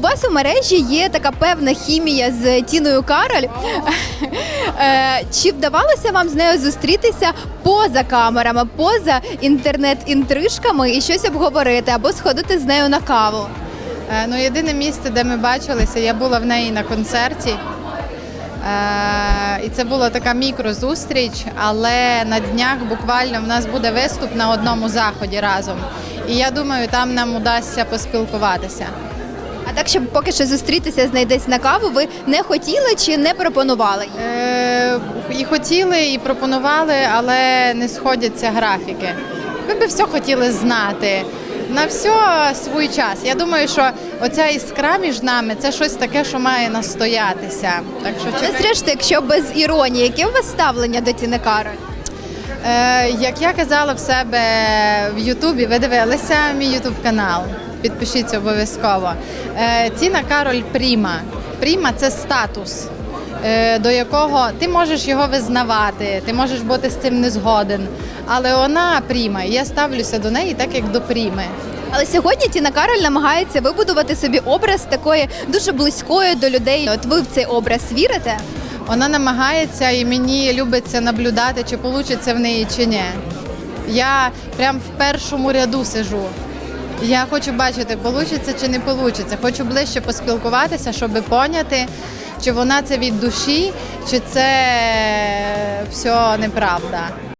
у вас у мережі є така певна хімія з Тіною Кароль. Е, Чи вдавалося вам з нею зустрітися поза камерами, поза інтернет-інтрижками і щось обговорити або сходити з нею на каву? Е, Ну, єдине місце, де ми бачилися, я була в неї на концерті. Е, і це була така мікрозустріч, але на днях буквально в нас буде виступ на одному заході разом. І я думаю, там нам удасться поспілкуватися. А так, щоб поки що зустрітися з нею десь на каву, ви не хотіли чи не пропонували їй? Е, і хотіли, і пропонували, але не сходяться графіки. Ми би все хотіли знати. На все свій час. Я думаю, що оця іскра між нами це щось таке, що має настоятися. Так що Але чекай- зрештою, якщо без іронії, яке у вас ставлення до Тіни Кароль? Е, як я казала в себе в Ютубі, ви дивилися мій Ютуб канал. Підпишіться обов'язково. Е, Тіна Кароль Пріма. Пріма це статус, е, до якого ти можеш його визнавати, ти можеш бути з цим не згоден. Але вона пріма, і я ставлюся до неї так, як до пріми. Але сьогодні Тіна Кароль намагається вибудувати собі образ такої дуже близької до людей. От ви в цей образ вірите? Вона намагається і мені любиться наблюдати, чи вийде в неї чи ні. Я прям в першому ряду сижу. Я хочу бачити, вийде чи не вийде. Хочу ближче поспілкуватися, щоб поняти, чи вона це від душі, чи це все неправда.